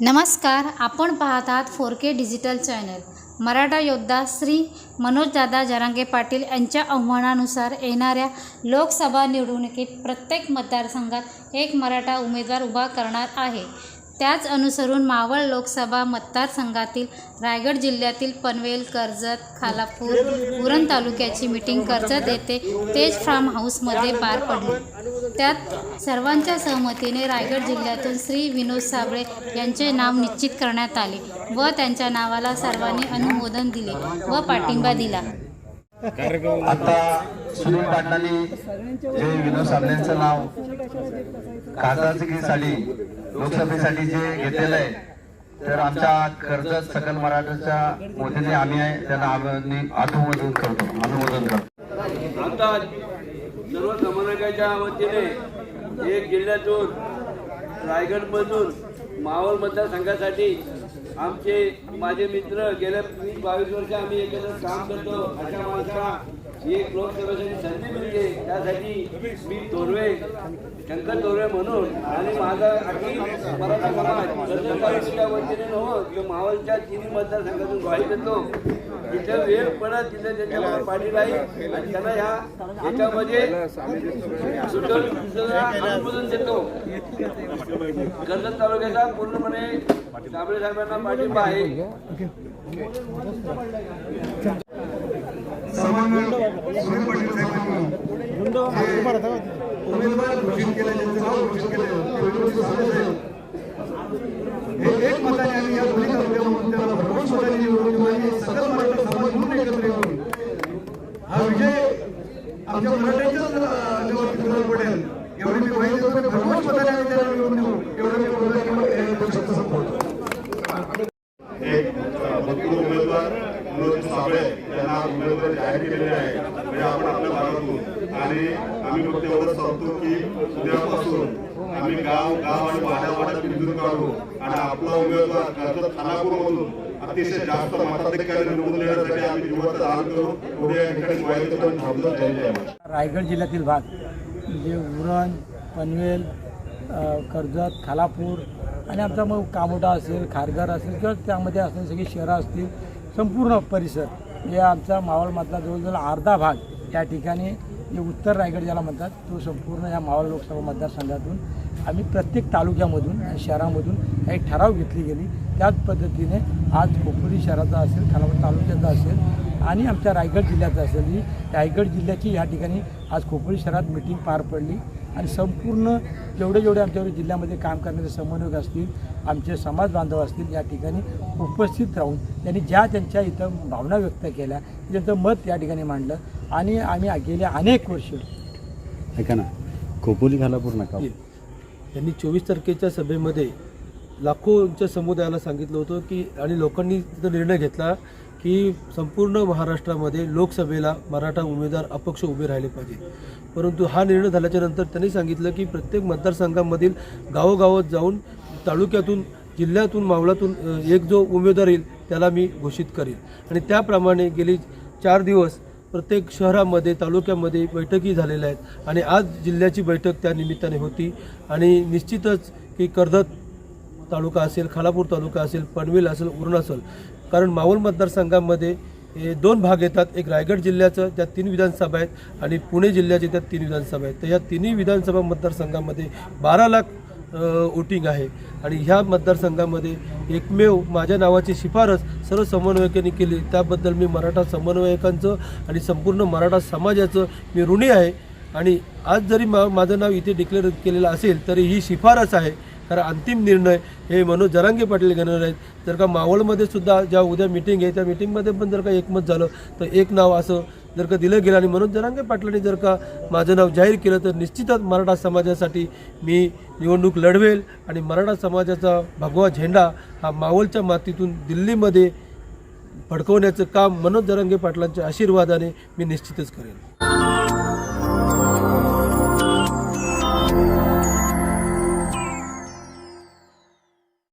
नमस्कार आपण पाहत आहात four K digital channel. Maratha योद्धा श्री मनोजदादा जरांगे पाटील यांच्या आव्हानानुसार येणाऱ्या लोकसभा निवडणुकीत प्रत्येक मतदारसंघात एक मराठा उमेदवार उभा करणार आहे. त्याच अनुसरून मावळ लोकसभा मतदारसंघातील रायगड जिल्ह्यातील पनवेल कर्जत खालापूर उरण तालुक्याची मीटिंग कर्जत येथे तेज फार्म हाऊसमध्ये पार पडली. त्यात सर्वांच्या सहमतीने रायगड जिल्ह्यातून श्री विनोद साबळे यांचे नाव निश्चित करण्यात आले व त्यांच्या नावाला सर्वांनी अनुमोदन दिले व पाठिंबा दिला. आता सुनील पाटलांनी जे विनोद साबळेंचं नाव खासदारकीसाठी लोकसभेसाठी जे घेतलेलं आहे तर आमच्या कर्जत सकल मराठाच्या मोदीने आम्ही आहे त्यांना आम्ही अनुमोदन करतो अनुमोदन करतो. आता सर्व समन्वयकाच्या वतीने एक जिल्ह्यातून रायगडमधून मावळ मतदारसंघासाठी आमचे माझे मित्र गेल्या वीस बावीस वर्ष आम्ही एकत्र काम करतो. अशा माणसाला एक लोकसभेसाठी संधी मिळते त्यासाठी मी तोरवे शंकर तोरवे म्हणून आणि माझा अखिल मराठा समाज कर्जत वतीने नव्हतं किंवा मावळच्या तिन्ही मतदारसंघातून ग्वाही देतो जिथे वेळ पडत तिथे त्याच्यावर पाणी राहील आणि त्यांना ह्या याच्यामध्ये अनुमोदन देतो. कर्जत तालुक्याचा पूर्णपणे साबळे साहेबांना पाठिंबा आहे. समन्वय सुनील पाटील साहेबांनी उमेदवार घोषित केले ज्यांचं नाव घोषित केले हे एक मताने या दोन्ही तालुक्यामधून त्याला मताने निवडून देऊ आणि सकल मराठा समाज म्हणून एकत्र येऊन हा विजय आमच्या मराठ्यांच्याच अंगावरती पडेल एवढी मी माहिती देतो आणि मताने आम्ही त्याला निवडून देऊ एवढं मी बोलतो किंवा हे शकतो संपवतो एक भक्कम उमेदवार मनोज साबळे उमेदवार जाहीर केलेले आहे. म्हणजे आपण आपल्या भागातून आणि आम्ही फक्त एवढं सांगतो की उद्यापासून आम्ही गाव गाव आणि वाड्या वाड्या बिंदू काढू. आणि आपला उमेदवार कर्जत खानापूरमधून अतिशय जास्त मताधिकारी निवडून देण्यासाठी आम्ही जीवाचं दान करू एवढ्या या ठिकाणी माहिती देतो आणि रायगड जिल्ह्यातील भाग म्हणजे उरण पनवेल कर्जत खालापूर आणि आमचा मग कामोटा असेल खारघर असेल किंवा त्यामध्ये असणारी सगळी शहरं असतील संपूर्ण परिसर. हे आमचा मावळमधला जवळजवळ अर्धा भाग या ठिकाणी जे उत्तर रायगड ज्याला म्हणतात तो संपूर्ण या मावळ लोकसभा मतदारसंघातून आम्ही प्रत्येक तालुक्यामधून आणि शहरामधून काही ठराव घेतली गेली. त्याच पद्धतीने आज खोपोली शहराचा असेल खालापूर तालुक्याचा असेल आणि आमच्या रायगड जिल्ह्याचं असेल. ही रायगड जिल्ह्याची या ठिकाणी आज खोपोली शहरात मिटिंग पार पडली. आणि संपूर्ण जेवढे जेवढे आमच्याकडे जिल्ह्यामध्ये काम करणारे समन्वयक असतील आमचे समाज बांधव असतील या ठिकाणी उपस्थित राहून त्यांनी ज्या त्यांच्या इथं भावना व्यक्त केल्या त्यांचं मत या ठिकाणी मांडलं. आणि आम्ही गेले अनेक वर्ष ऐका ना खोपोली खालापूर नका. यांनी चोवीस तारखेच्या सभेमध्ये लाखोंच्या समुदायाला सांगितलं होतं की आणि लोकांनी तिथं निर्णय घेतला की संपूर्ण महाराष्ट्रामध्ये लोकसभेला मराठा उमेदवार अपक्ष उभे राहिले पाहिजे. परंतु हा निर्णय झाल्याच्यानंतर त्यांनी सांगितलं की प्रत्येक मतदारसंघामधील गावोगावात जाऊन तालुक्यातून जिल्ह्यातून मावळातून एक जो उमेदवार येईल त्याला मी घोषित करेन. आणि त्याप्रमाणे गेली चार दिवस प्रत्येक शहरामध्ये तालुक्यामध्ये बैठकी झालेल्या आहेत. आणि आज जिल्ह्याची बैठक त्या निमित्ताने होती. आणि निश्चितच की कर्जत तालुका असेल खालापूर तालुका असेल पनवेल असेल उरण असेल कारण मावळ मतदारसंघामध्ये दोन भाग येतात. एक रायगड जिल्ह्याचं त्यात तीन विधानसभा आहेत आणि पुणे जिल्ह्याचे त्यात तीन विधानसभा आहेत. तर या तिन्ही विधानसभा मतदारसंघामध्ये बारा लाख वोटिंग आहे. आणि ह्या मतदारसंघामध्ये एकमेव माझ्या नावाची शिफारस सर्व समन्वयकांनी केली. त्याबद्दल मी मराठा समन्वयकांचं आणि संपूर्ण मराठा समाजाचं मी ऋणी आहे. आणि आज जरी मा माझं नाव इथे डिक्लेअर केलेलं असेल तरी ही शिफारस आहे. कारण अंतिम निर्णय हे मनोज जरांगे पाटील घेणार आहेत. जर का मावळमध्ये सुद्धा ज्या उद्या मिटिंग आहे त्या मिटिंगमध्ये पण जर का एकमत झालं तर एक नाव असं जर का दिलं गेलं आणि मनोज जरांगे पाटलांनी जर का माझं नाव जाहीर केलं तर निश्चितच मराठा समाजासाठी मी निवडणूक लढवेल आणि मराठा समाजाचा भगवा झेंडा हा मावळच्या मातीतून दिल्लीमध्ये फडकवण्याचं काम मनोज जरांगे पाटलांच्या आशीर्वादाने मी निश्चितच करेन